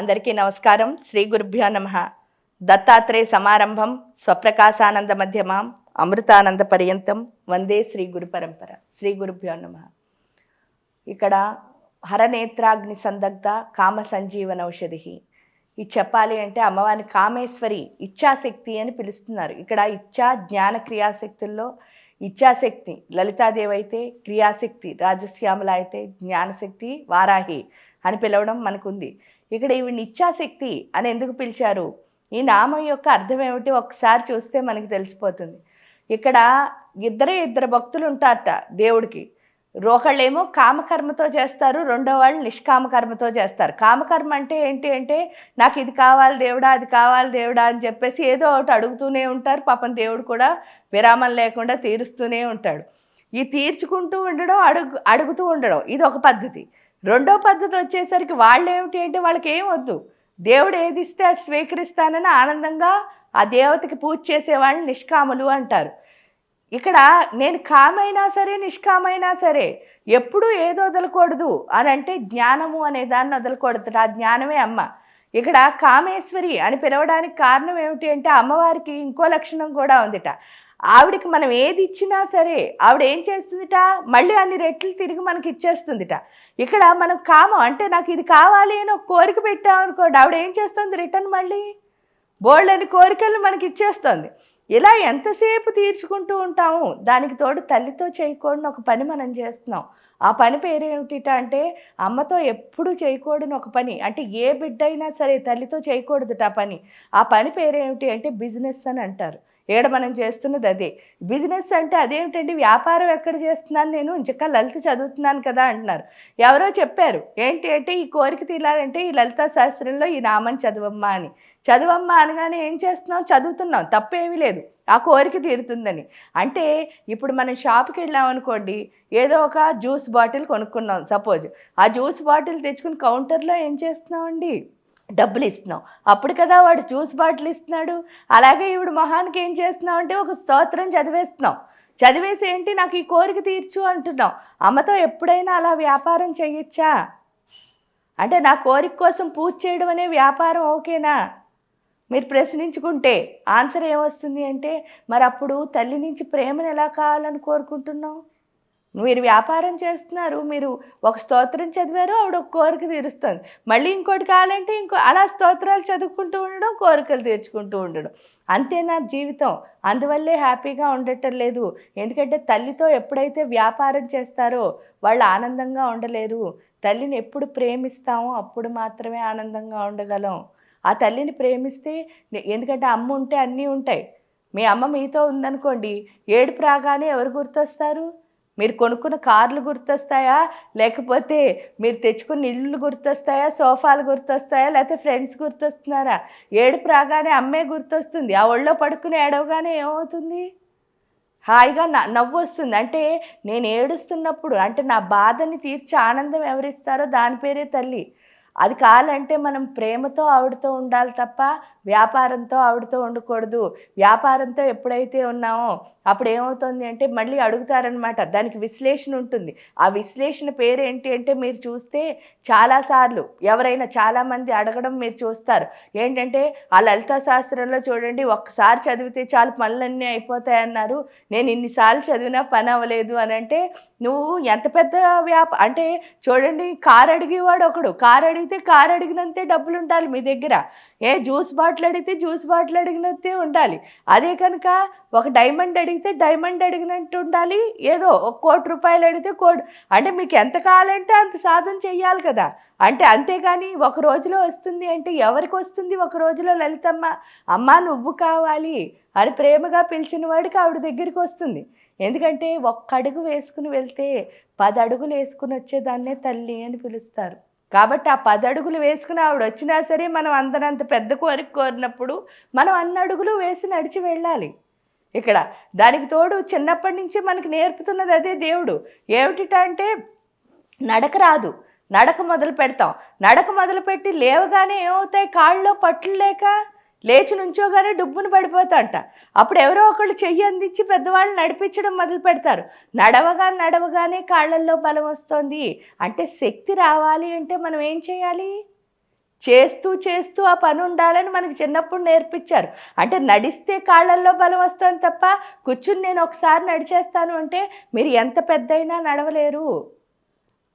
అందరికీ నమస్కారం. శ్రీ గురుభ్యో నమ. దత్తాత్రేయ సమారంభం స్వప్రకాశానంద మధ్యమాం అమృతానంద పర్యంతం వందే శ్రీ గురు పరంపర. శ్రీ గురుభ్యో నమ. ఇక్కడ హరనేత్రాగ్ని సందగ్ధ కామ సంజీవన ఔషధి ఇది చెప్పాలి అంటే అమ్మవారిని కామేశ్వరి ఇచ్ఛాశక్తి అని పిలుస్తున్నారు. ఇక్కడ ఇచ్ఛా జ్ఞాన క్రియాశక్తుల్లో ఇచ్ఛాశక్తి లలితాదేవి అయితే క్రియాశక్తి రాజశ్యామల అయితే జ్ఞానశక్తి వారాహి అని పిలవడం మనకుంది. ఇక్కడ ఈవిడ ఇచ్ఛాశక్తి అని ఎందుకు పిలిచారు? ఈ నామం యొక్క అర్థం ఏమిటి? ఒకసారి చూస్తే మనకి తెలిసిపోతుంది. ఇక్కడ ఇద్దరే ఇద్దరు భక్తులు ఉంటారట దేవుడికి. ఒకళ్ళేమో కామకర్మతో చేస్తారు రెండో వాళ్ళు నిష్కామకర్మతో చేస్తారు. కామకర్మ అంటే ఏంటి అంటే నాకు ఇది కావాలి దేవుడా అది కావాలి దేవుడా అని చెప్పేసి ఏదో ఒకటి అడుగుతూనే ఉంటారు. పాపం దేవుడు కూడా విరామం లేకుండా తీరుస్తూనే ఉంటాడు. ఈ తీర్చుకుంటూ ఉండడం అడుగు అడుగుతూ ఉండడం ఇది ఒక పద్ధతి. రెండో పద్ధతి వచ్చేసరికి వాళ్ళు ఏమిటి అంటే వాళ్ళకి ఏం వద్దు దేవుడు ఏది ఇస్తే అది స్వీకరిస్తానని ఆనందంగా ఆ దేవతకి పూజ చేసే వాళ్ళని నిష్కాములు అంటారు. ఇక్కడ నేను కామైనా సరే నిష్కామైనా సరే ఎప్పుడూ ఏదో వదలకూడదు అని అంటే జ్ఞానము అనే దాన్ని వదలకూడదు. ఆ జ్ఞానమే అమ్మ. ఇక్కడ కామేశ్వరి అని పిలవడానికి కారణం ఏమిటి అంటే అమ్మవారికి ఇంకో లక్షణం కూడా ఉందిట. ఆవిడకి మనం ఏది ఇచ్చినా సరే ఆవిడ ఏం చేస్తుందిట? మళ్ళీ అన్ని రెట్లు తిరిగి మనకి ఇచ్చేస్తుందిట. ఇక్కడ మనం కామం అంటే నాకు ఇది కావాలి అని ఒక కోరిక పెట్టామనుకోండి ఆవిడ ఏం చేస్తుంది రిటర్న్ మళ్ళీ? బోల్డ్ అని కోరికలు మనకి ఇచ్చేస్తుంది. ఇలా ఎంతసేపు తీర్చుకుంటూ ఉంటాము? దానికి తోడు తల్లితో చేయకూడని ఒక పని మనం చేస్తున్నాం. ఆ పని పేరేమిటిట అంటే అమ్మతో ఎప్పుడు చేయకూడని ఒక పని. అంటే ఏ బిడ్డ అయినా సరే తల్లితో చేయకూడదుట ఆ పని. ఆ పని పేరేమిటి అంటే బిజినెస్ అని అంటారు. ఏడ మనం చేస్తున్నది అదే. బిజినెస్ అంటే అదేమిటండి? వ్యాపారం ఎక్కడ చేస్తున్నాను నేను? ఇంకా లలిత చదువుతున్నాను కదా అంటున్నారు. ఎవరో చెప్పారు ఏంటి అంటే ఈ కోరిక తీరాలంటే ఈ లలిత శాస్త్రంలో ఈ నామం చదవమ్మా అని. చదవమ్మా అనగానే ఏం చేస్తున్నాం చదువుతున్నాం తప్పేమీ లేదు. ఆ కోరిక తీరుతుందని. అంటే ఇప్పుడు మనం షాప్కి వెళ్ళాం అనుకోండి ఏదో ఒక జ్యూస్ బాటిల్ కొనుక్కున్నాం. సపోజ్ ఆ జ్యూస్ బాటిల్ తెచ్చుకుని కౌంటర్లో ఏం చేస్తున్నామండి డబ్బులు ఇస్తున్నాం అప్పుడు కదా వాడు జ్యూస్ బాటిల్ ఇస్తున్నాడు అలాగే ఇప్పుడు మహానికి ఏం చేస్తున్నాం అంటే ఒక స్తోత్రం చదివేస్తున్నాం చదివేసి ఏంటి? నాకు ఈ కోరిక తీర్చు అంటున్నాం అమ్మతో ఎప్పుడైనా అలా వ్యాపారం చేయొచ్చా అంటే నా కోరిక కోసం పూజ చేయడం అనే వ్యాపారం ఓకేనా? మీరు ప్రశ్నించుకుంటే ఆన్సర్ ఏమొస్తుంది అంటే మరి అప్పుడు తల్లి నుంచి ప్రేమను ఎలా కావాలని కోరుకుంటున్నాం మీరు వ్యాపారం చేస్తున్నారు మీరు ఒక స్తోత్రం చదివారు ఆవిడ ఒక కోరిక తీరుస్తుంది. మళ్ళీ ఇంకోటి కావాలంటే ఇంకో అలా స్తోత్రాలు చదువుకుంటూ ఉండడం కోరికలు తీర్చుకుంటూ ఉండడం. అంతే నా జీవితం. అందువల్లే హ్యాపీగా ఉండటం లేదు. ఎందుకంటే తల్లితో ఎప్పుడైతే వ్యాపారం చేస్తారో వాళ్ళు ఆనందంగా ఉండలేరు. తల్లిని ఎప్పుడు ప్రేమిస్తామో అప్పుడు మాత్రమే ఆనందంగా ఉండగలం. ఆ తల్లిని ప్రేమిస్తే ఎందుకంటే అమ్మ ఉంటే అన్నీ ఉంటాయి. మీ అమ్మ మీతో ఉందనుకోండి ఏడుపు రాగానే ఎవరు గుర్తొస్తారు? మీరు కొనుక్కున్న కార్లు గుర్తొస్తాయా? లేకపోతే మీరు తెచ్చుకున్న ఇళ్ళు గుర్తొస్తాయా? సోఫాలు గుర్తొస్తాయా? లేకపోతే ఫ్రెండ్స్ గుర్తొస్తున్నారా? ఏడుపు రాగానే అమ్మే గుర్తొస్తుంది. ఆ ఒళ్ళో పడుకుని ఏడవగానే ఏమవుతుంది? హాయిగా నవ్వు వస్తుంది అంటే నేను ఏడుస్తున్నప్పుడు అంటే నా బాధని తీర్చి ఆనందం ఎవరిస్తారో దాని పేరే తల్లి. అది కావాలంటే మనం ప్రేమతో ఆవిడతో ఉండాలి తప్ప వ్యాపారంతో ఆవిడతో ఉండకూడదు. వ్యాపారంతో ఎప్పుడైతే ఉన్నామో అప్పుడు ఏమవుతుంది అంటే మళ్ళీ అడుగుతారనమాట దానికి విశ్లేషణ ఉంటుంది. ఆ విశ్లేషణ పేరు ఏంటి అంటే మీరు చూస్తే చాలాసార్లు ఎవరైనా చాలామంది అడగడం మీరు చూస్తారు. ఏంటంటే ఆ లలిత శాస్త్రంలో చూడండి ఒక్కసారి చదివితే చాలు పనులన్నీ అయిపోతాయన్నారు. నేను ఇన్నిసార్లు చదివినా పని అవ్వలేదు అని అంటే నువ్వు ఎంత పెద్ద వ్యాప అంటే చూడండి కారు అడిగేవాడు ఒకడు. కారు అడిగితే కారు అడిగినంతే డబ్బులు ఉండాలి మీ దగ్గర. ఏ జ్యూస్ బాటిల్ బాటిల్ అడిగితే జ్యూస్ బాటిల్ అడిగినట్టే ఉండాలి. అదే కనుక ఒక డైమండ్ అడిగితే డైమండ్ అడిగినట్టు ఉండాలి. ఏదో ఒక కోటి రూపాయలు అడిగితే కోటి. అంటే మీకు ఎంత కావాలంటే అంత సాధన చెయ్యాలి కదా. అంటే అంతేగాని ఒక రోజులో వస్తుంది అంటే ఎవరికి వస్తుంది ఒక రోజులో లలితమ్మ? అమ్మ నువ్వు కావాలి అని ప్రేమగా పిలిచిన వాడికి ఆవిడ దగ్గరికి వస్తుంది. ఎందుకంటే ఒక్క అడుగు వేసుకుని వెళ్తే పది అడుగులు వేసుకుని వచ్చేదాన్నే తల్లి అని పిలుస్తారు. కాబట్టి ఆ పది అడుగులు వేసుకుని ఆవిడ వచ్చినా సరే మనం అందనంత పెద్ద కోరిక కోరినప్పుడు మనం అన్ని అడుగులు వేసి నడిచి వెళ్ళాలి. ఇక్కడ దానికి తోడు చిన్నప్పటి నుంచి మనకి నేర్పుతున్నది అదే దేవుడు. ఏమిటిట అంటే నడక రాదు. నడక మొదలు పెడతాం. నడక మొదలుపెట్టి లేవగానే ఏమవుతాయి? కాళ్ళలో పట్లు లేక లేచి నుంచోగానే డుబ్బును పడిపోతాంట. అప్పుడు ఎవరో ఒకళ్ళు చెయ్యి అందించి పెద్దవాళ్ళు నడిపించడం మొదలు పెడతారు. నడవగా నడవగానే కాళ్ళల్లో బలం వస్తుంది. అంటే శక్తి రావాలి అంటే మనం ఏం చేయాలి? చేస్తూ చేస్తూ ఆ పని ఉండాలని మనకు చిన్నప్పుడు నేర్పించారు. అంటే నడిస్తే కాళ్ళల్లో బలం వస్తుంది తప్ప కూర్చుని నేను ఒకసారి నడిచేస్తాను అంటే మీరు ఎంత పెద్దయినా నడవలేరు.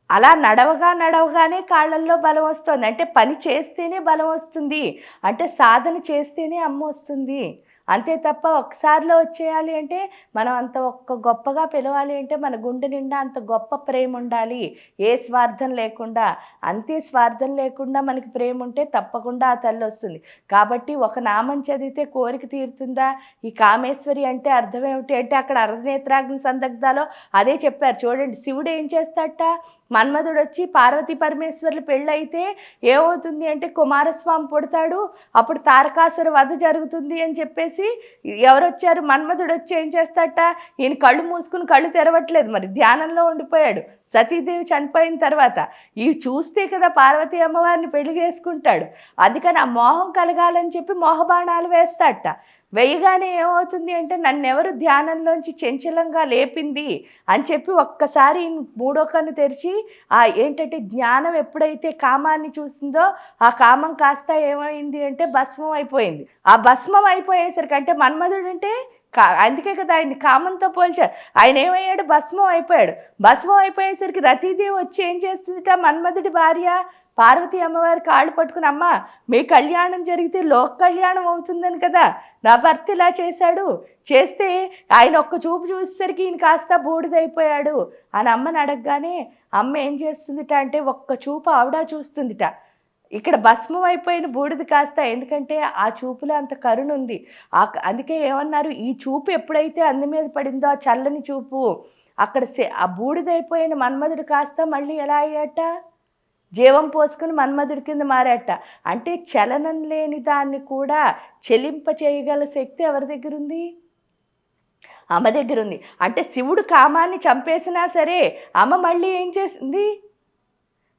అలా నడవగా నడవగానే కాళ్ళల్లో బలం వస్తుంది. అంటే పని చేస్తేనే బలం వస్తుంది. అంటే సాధన చేస్తేనే అమ్మ వస్తుంది. అంతే తప్ప ఒకసారిలో వచ్చేయాలి అంటే మనం అంత ఒక్క గొప్పగా పిలవాలి అంటే మన గుండె నిండా అంత గొప్ప ప్రేమ ఉండాలి. ఏ స్వార్థం లేకుండా అంతే స్వార్థం లేకుండా మనకి ప్రేమ ఉంటే తప్పకుండా ఆ తల్లి వస్తుంది. కాబట్టి ఒక నామం చదివితే కోరిక తీరుతుందా? ఈ కామేశ్వరి అంటే అర్థం ఏమిటి? అంటే అక్కడ అర్ధనేత్రాగ్ని సందగ్ధాలో అదే చెప్పారు. చూడండి శివుడు ఏం చేస్తాడట? మన్మధుడు వచ్చి పార్వతీ పరమేశ్వర్లు పెళ్ళైతే ఏమవుతుంది అంటే కుమారస్వామి పుడతాడు. అప్పుడు తారకాసుర వధ జరుగుతుంది అని చెప్పేసి ఎవరు వచ్చారు మన్మధుడు వచ్చి ఏం చేస్తాట? ఈయన కళ్ళు మూసుకుని కళ్ళు తెరవట్లేదు. మరి ధ్యానంలో ఉండిపోయాడు. సతీదేవి చనిపోయిన తర్వాత ఇవి చూస్తే కదా పార్వతీ అమ్మవారిని పెళ్ళి చేసుకుంటాడు. అందుకని ఆ మోహం కలగాలని చెప్పి మోహబాణాలు వేస్తాట. వేయగానే ఏమవుతుంది అంటే నన్ను ఎవరు ధ్యానంలోంచి చంచలంగా లేపింది అని చెప్పి ఒక్కసారి మూడో కన్ను తెరిచి ఆ ఏంటంటే జ్ఞానం ఎప్పుడైతే కామాన్ని చూసిందో ఆ కామం కాస్త ఏమైంది అంటే భస్మం అయిపోయింది. ఆ భస్మం అయిపోయేసరికి అంటే మన్మధుడు అంటే అందుకే కదా ఆయన కామంతో పోల్చారు. ఆయన ఏమయ్యాడు? భస్మం అయిపోయాడు. భస్మం అయిపోయేసరికి రతీదేవి వచ్చి ఏం చేస్తుందిట? మన్మధుడి భార్య పార్వతీ అమ్మవారి కాళ్ళు పట్టుకుని అమ్మ మీ కళ్యాణం జరిగితే లోక కళ్యాణం అవుతుందని కదా. నా భర్త ఇలా చేశాడు. చేస్తే ఆయన ఒక్క చూపు చూసేసరికి ఈయన కాస్త బూడిదైపోయాడు. అని అమ్మని అడగగానే అమ్మ ఏం చేస్తుందిట అంటే ఒక్క చూపు ఆవిడ చూస్తుందిట. ఇక్కడ భస్మం అయిపోయిన బూడిద కాస్త ఎందుకంటే ఆ చూపులో అంత కరుణ ఉంది. ఆ అందుకే ఏమన్నారు ఈ చూపు ఎప్పుడైతే అందు మీద పడిందో ఆ చల్లని చూపు అక్కడ ఆ ఆ బూడిదైపోయిన మన్మధుడు కాస్త మళ్ళీ ఎలా అయ్యాట? జీవం పోసుకుని మన్మధుడి కింద మారాట. అంటే చలనం లేని దాన్ని కూడా చెలింప చేయగల శక్తి ఎవరి దగ్గర ఉంది? అమ్మ దగ్గర ఉంది. అంటే శివుడు కామాన్ని చంపేసినా సరే అమ్మ మళ్ళీ ఏం చేసింది?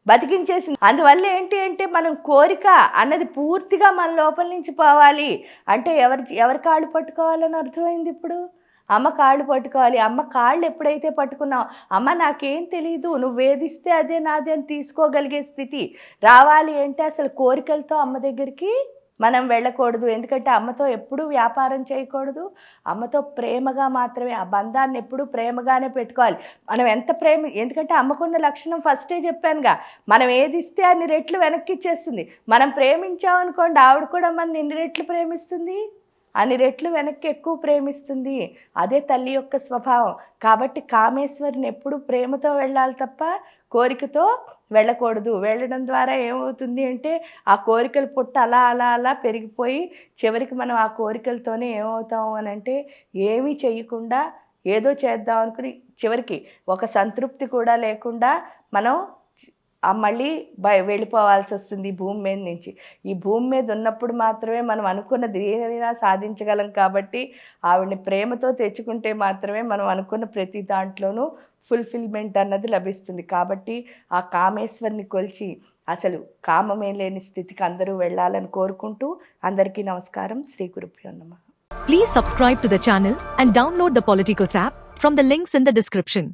బతికించేసింది. అందువల్ల ఏంటి అంటే మనం కోరిక అన్నది పూర్తిగా మన లోపల నుంచి పోవాలి. అంటే ఎవరి ఎవరి కాళ్ళు పట్టుకోవాలని అర్థమైంది ఇప్పుడు? అమ్మ కాళ్ళు పట్టుకోవాలి. అమ్మ కాళ్ళు ఎప్పుడైతే పట్టుకున్నావు? అమ్మ నాకేం తెలియదు నువ్వు వేధిస్తే అదే నాదే అని తీసుకోగలిగే స్థితి రావాలి అంటే అసలు కోరికలతో అమ్మ దగ్గరికి మనం వెళ్ళకూడదు. ఎందుకంటే అమ్మతో ఎప్పుడూ వ్యాపారం చేయకూడదు. అమ్మతో ప్రేమగా మాత్రమే ఆ బంధాన్ని ఎప్పుడూ ప్రేమగానే పెట్టుకోవాలి. మనం ఎంత ప్రేమ ఎందుకంటే అమ్మకున్న లక్షణం ఫస్టే చెప్పానుగా మనం ఏది ఇస్తే అన్ని రెట్లు వెనక్కి ఇచ్చేస్తుంది మనం ప్రేమించామనుకోండి ఆవిడ కూడా మన ఎన్ని రెట్లు ప్రేమిస్తుంది? అన్ని రెట్లు వెనక్కి ఎక్కువ ప్రేమిస్తుంది. అదే తల్లి యొక్క స్వభావం. కాబట్టి కామేశ్వరిని ఎప్పుడు ప్రేమతో వెళ్ళాలి తప్ప కోరికతో వెళ్ళకూడదు. వెళ్ళడం ద్వారా ఏమవుతుంది అంటే ఆ కోరికలు పుట్ట అలా అలా అలా పెరిగిపోయి చివరికి మనం ఆ కోరికలతోనే ఏమవుతాం అని అంటే ఏమీ చేయకుండా ఏదో చేద్దాం అనుకుని చివరికి ఒక సంతృప్తి కూడా లేకుండా మనం మళ్ళీ బయ వెళ్ళిపోవాల్సి వస్తుంది భూమి మీద నుంచి. ఈ భూమి మీద ఉన్నప్పుడు మాత్రమే మనం అనుకున్నది ఏదైనా సాధించగలం కాబట్టి ఆవిడని ప్రేమతో తెచ్చుకుంటే మాత్రమే మనం అనుకున్న ప్రతి దాంట్లోనూ ఫుల్ఫిల్మెంట్ అన్నది లభిస్తుంది. కాబట్టి ఆ కామేశ్వరిని కొలిచి అసలు కామమే లేని స్థితికి అందరూ వెళ్ళాలని కోరుకుంటూ అందరికీ నమస్కారం. శ్రీ గురుభ్యో నమ. Please subscribe to the channel and download the Politikos app from the links in the description